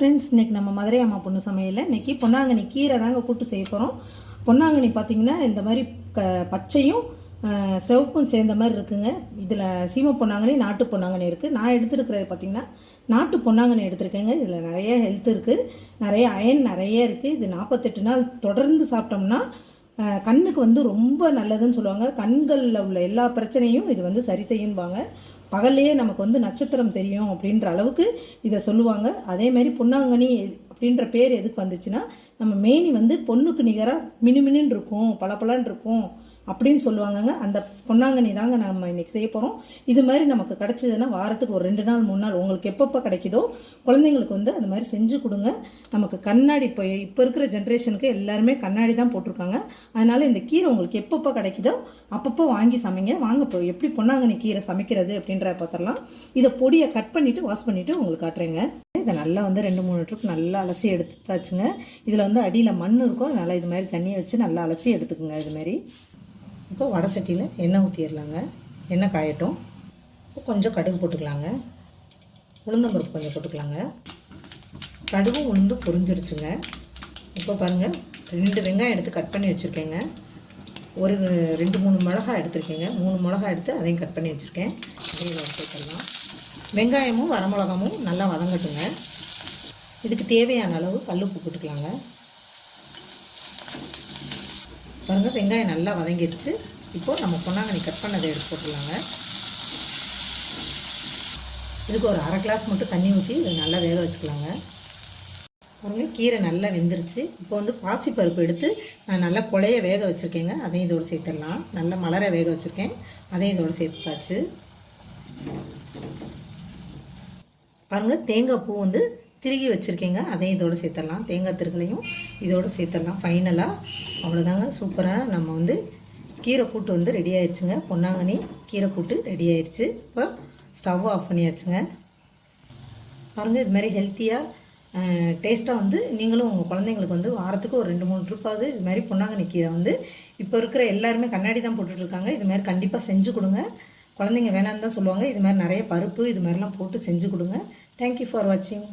Friends இன்னைக்கு நம்ம மதுரை அம்மா பொண்ணு சமையலில் இன்னைக்கு பொன்னாங்கண்ணி கீரை தாங்க கூட்டு செய்ய போகிறோம் பொன்னாங்கண்ணி பார்த்தீங்கன்னா இந்த மாதிரி க பச்சையும் சிவப்பும் சேர்ந்த மாதிரி இருக்குங்க. இதில் சீம பொன்னாங்கண்ணி நாட்டு பொன்னாங்கண்ணி இருக்குது நான் எடுத்துருக்கிறது பார்த்தீங்கன்னா நாட்டு பொன்னாங்கண்ணி எடுத்திருக்கேங்க. இதில் நிறைய ஹெல்த் இருக்குது நிறைய அயன் நிறைய இருக்குது இது நாற்பத்தெட்டு நாள் தொடர்ந்து சாப்பிட்டோம்னா கண்ணுக்கு வந்து ரொம்ப நல்லதுன்னு சொல்லுவாங்க. கண்களில் உள்ள எல்லா பிரச்சனையும் இது வந்து சரி செய்யும்பாங்க. பகல்லையே நமக்கு வந்து நட்சத்திரம் தெரியும் அப்படின்ற அளவுக்கு இதை சொல்லுவாங்க. அதே மாதிரி அப்படின்ற பேர் எதுக்கு வந்துச்சுன்னா நம்ம மேனி வந்து பொண்ணுக்கு நிகராக மினுமினுன்னு இருக்கும் பளபளன்னு இருக்கும். அப்படின்னு சொல்லுவாங்கங்க. அந்த பொன்னாங்கண்ணி தாங்க நம்ம இன்னைக்கு செய்ய போகிறோம் இது மாதிரி நமக்கு கிடச்சிதுன்னா வாரத்துக்கு ஒரு ரெண்டு நாள் மூணு நாள் உங்களுக்கு எப்பப்போ கிடைக்குதோ குழந்தைங்களுக்கு வந்து அந்த மாதிரி செஞ்சு கொடுங்க. நமக்கு கண்ணாடி இப்போ இப்போ இருக்கிற ஜென்ரேஷனுக்கு எல்லாருமே கண்ணாடி தான் போட்டிருக்காங்க. அதனால் இந்த கீரை உங்களுக்கு எப்பப்போ கிடைக்குதோ அப்பப்போ வாங்கி சமைங்க. வாங்க இப்போ எப்படி பொன்னாங்கண்ணி கீரை சமைக்கிறது அப்படின்ற பார்த்துடலாம் இதை பொடியை கட் பண்ணிவிட்டு வாஷ் பண்ணிவிட்டு உங்களுக்கு காட்டுறேங்க. இதை நல்லா வந்து ரெண்டு மூணு ட்ரிப் நல்லா அலசி எடுத்தாச்சுங்க. இதில் வந்து அடியில் மண் இருக்கும். அதனால் இது மாதிரி ஜன்னியை வச்சு நல்லா அலசி எடுத்துக்கோங்க இது மாதிரி. இப்போ வடை சட்டியில் எண்ணெய் ஊற்றிடலாங்க எண்ணெய் காயட்டும். இப்போ கொஞ்சம் கடுகு போட்டுக்கலாங்க. உளுந்தம்பருப்பு கொஞ்சம் போட்டுக்கலாங்க. கடுகும் உளுந்து பொரிஞ்சிருச்சுங்க. இப்போ பாருங்கள் ரெண்டு வெங்காயம் எடுத்து கட் பண்ணி வச்சுருக்கேங்க. ஒரு ரெண்டு மூணு மிளகா எடுத்திருக்கேங்க. மூணு மிளகா எடுத்து அதையும் கட் பண்ணி வச்சுருக்கேன். அதையும் சேர்த்துடலாம் வெங்காயமும் வரமிளகாமும் நல்லா வதங்கட்டுங்க. இதுக்கு தேவையான அளவு கல் உப்பு போட்டுக்கலாங்க. பாருங்கள் வெங்காயம் நல்லா வதங்கிடுச்சு. இப்போது நம்ம பொன்னாங்கண்ணி கட் பண்ணதை எடுத்து போட்டுடலாங்க. இதுக்கு ஒரு அரை கிளாஸ் மட்டும் தண்ணி ஊற்றி இதை நல்லா வேக வச்சுக்கலாங்க. பாருங்க கீரை நல்லா வெந்துருச்சு. இப்போ வந்து பாசிப்பருப்பு எடுத்து நான் நல்லா குழைய வேக வச்சுருக்கேங்க. அதையும் இதோடு சேர்த்துடலாம். நல்லா மலர வேக வச்சுருக்கேன். அதையும் இதோடு சேர்த்துப்பாச்சு பாருங்கள் தேங்காய் பூ வந்து திருகி வச்சுருக்கீங்க. அதையும் இதோடு சேர்த்துடலாம் தேங்காய் திருகளையும் இதோடு சேர்த்துடலாம் ஃபைனலாக அவ்வளோதாங்க. சூப்பராக நம்ம வந்து கீரை கூட்டு வந்து ரெடி ஆயிடுச்சுங்க பொன்னாங்கண்ணி கீரை கூட்டு ரெடி ஆயிடுச்சு இப்போ ஸ்டவ் ஆஃப் பண்ணியாச்சுங்க. பாருங்கள் இது மாதிரி ஹெல்த்தியாக டேஸ்ட்டாக வந்து நீங்களும் உங்கள் குழந்தைங்களுக்கு வந்து வாரத்துக்கு ஒரு ரெண்டு மூணு ட்ரிப்பாவது இது மாதிரி பொன்னாங்கண்ணி கீரை வந்து இப்போ இருக்கிற எல்லாருமே கண்ணாடி தான் போட்டுட்ருக்காங்க இது மாதிரி கண்டிப்பாக செஞ்சு கொடுங்க. குழந்தைங்க வேணான்னு தான் சொல்லுவாங்க. இது மாதிரி நிறைய பருப்பு இது மாதிரிலாம் போட்டு செஞ்சு கொடுங்க. தேங்க்யூ ஃபார் வாட்சிங்